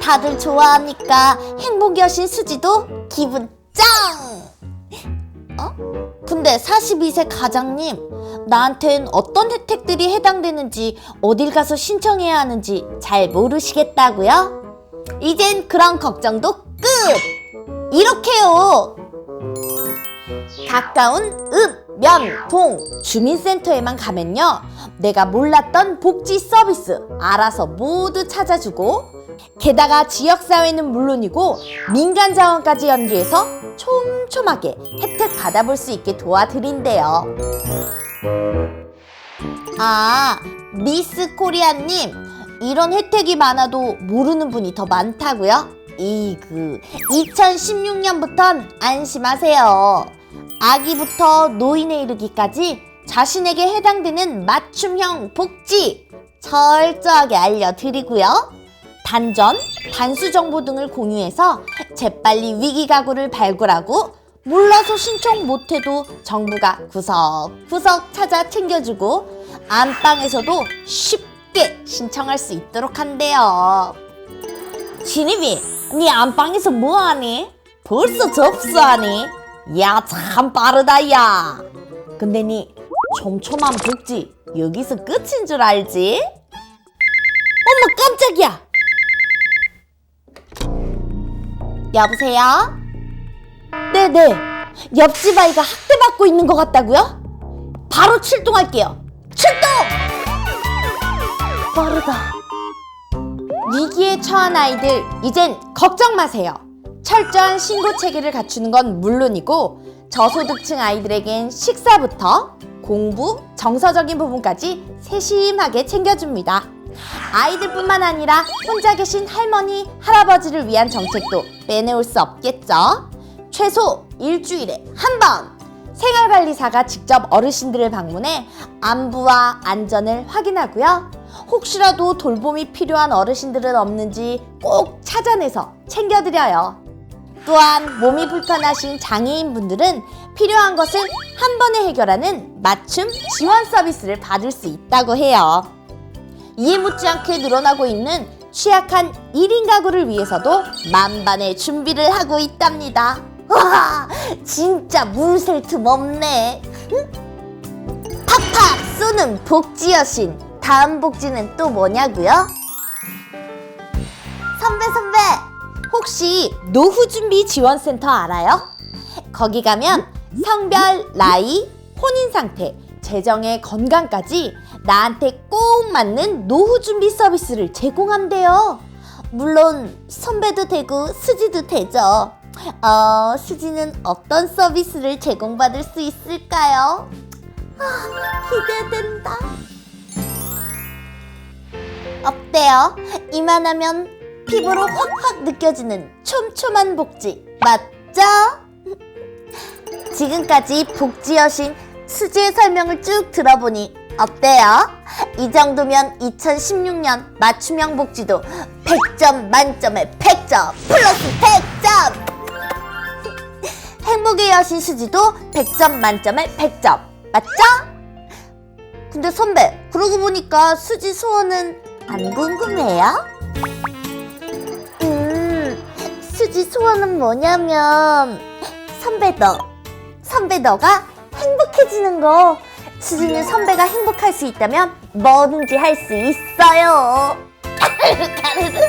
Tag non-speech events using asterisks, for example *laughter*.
다들 좋아하니까 행복 여신 수지도 기분 짱! 어? 근데 42세 가장님, 나한텐 어떤 혜택들이 해당되는지 어딜 가서 신청해야 하는지 잘 모르시겠다고요? 이젠 그런 걱정도 끝! 이렇게요! 가까운 읍, 면, 동, 주민센터에만 가면요. 내가 몰랐던 복지 서비스 알아서 모두 찾아주고 게다가 지역사회는 물론이고 민간 자원까지 연계해서 촘촘하게 혜택 받아볼 수 있게 도와드린대요. 아, 미스 코리아님, 이런 혜택이 많아도 모르는 분이 더 많다고요? 이그 2016년부턴 안심하세요. 아기부터 노인에 이르기까지 자신에게 해당되는 맞춤형 복지 철저하게 알려드리고요. 단전, 단수 정보 등을 공유해서 재빨리 위기 가구를 발굴하고 몰라서 신청 못해도 정부가 구석구석 찾아 챙겨주고 안방에서도 쉽게 신청할 수 있도록 한대요. 진입이, 네 안방에서 뭐하니? 벌써 접수하니? 야, 참 빠르다, 야. 근데 네 촘촘한 복지 여기서 끝인 줄 알지? 어머, 깜짝이야. 여보세요? 네네. 옆집 아이가 학대받고 있는 것 같다고요? 바로 출동할게요. 출동! 빠르다. 위기에 처한 아이들, 이젠 걱정 마세요. 철저한 신고 체계를 갖추는 건 물론이고, 저소득층 아이들에겐 식사부터 공부, 정서적인 부분까지 세심하게 챙겨줍니다. 아이들뿐만 아니라 혼자 계신 할머니, 할아버지를 위한 정책도 빼놓을 수 없겠죠. 최소 일주일에 한 번! 생활관리사가 직접 어르신들을 방문해 안부와 안전을 확인하고요. 혹시라도 돌봄이 필요한 어르신들은 없는지 꼭 찾아내서 챙겨드려요. 또한 몸이 불편하신 장애인분들은 필요한 것을 한 번에 해결하는 맞춤 지원 서비스를 받을 수 있다고 해요. 이해 못지않게 늘어나고 있는 취약한 1인 가구를 위해서도 만반의 준비를 하고 있답니다. 와, 진짜 물샐 틈 없네. 팍팍 쏘는 복지 여신. 다음 복지는 또 뭐냐고요? 선배 선배, 혹시 노후 준비 지원센터 알아요? 거기 가면 성별, 나이, 혼인 상태, 재정의 건강까지 나한테 꼭 맞는 노후 준비 서비스를 제공한대요. 물론 선배도 되고 수지도 되죠. 어, 수지는 어떤 서비스를 제공받을 수 있을까요? 아, 기대된다. 어때요? 이만하면 피부로 확확 느껴지는 촘촘한 복지 맞죠? *laughs* 지금까지 복지 여신 수지의 설명을 쭉 들어보니 어때요? 이 정도면 2016년 맞춤형 복지도 100점 만점에 100점 플러스 100점! *laughs* 행복의 여신 수지도 100점 만점에 100점 맞죠? 근데 선배 그러고 보니까 수지 소원은 안 궁금해요? 메시지 소원은 뭐냐면 선배 너 선배 너가 행복해지는 거. 수진이 음. 선배가 행복할 수 있다면 뭐든지 할 수 있어요. *laughs* 가르르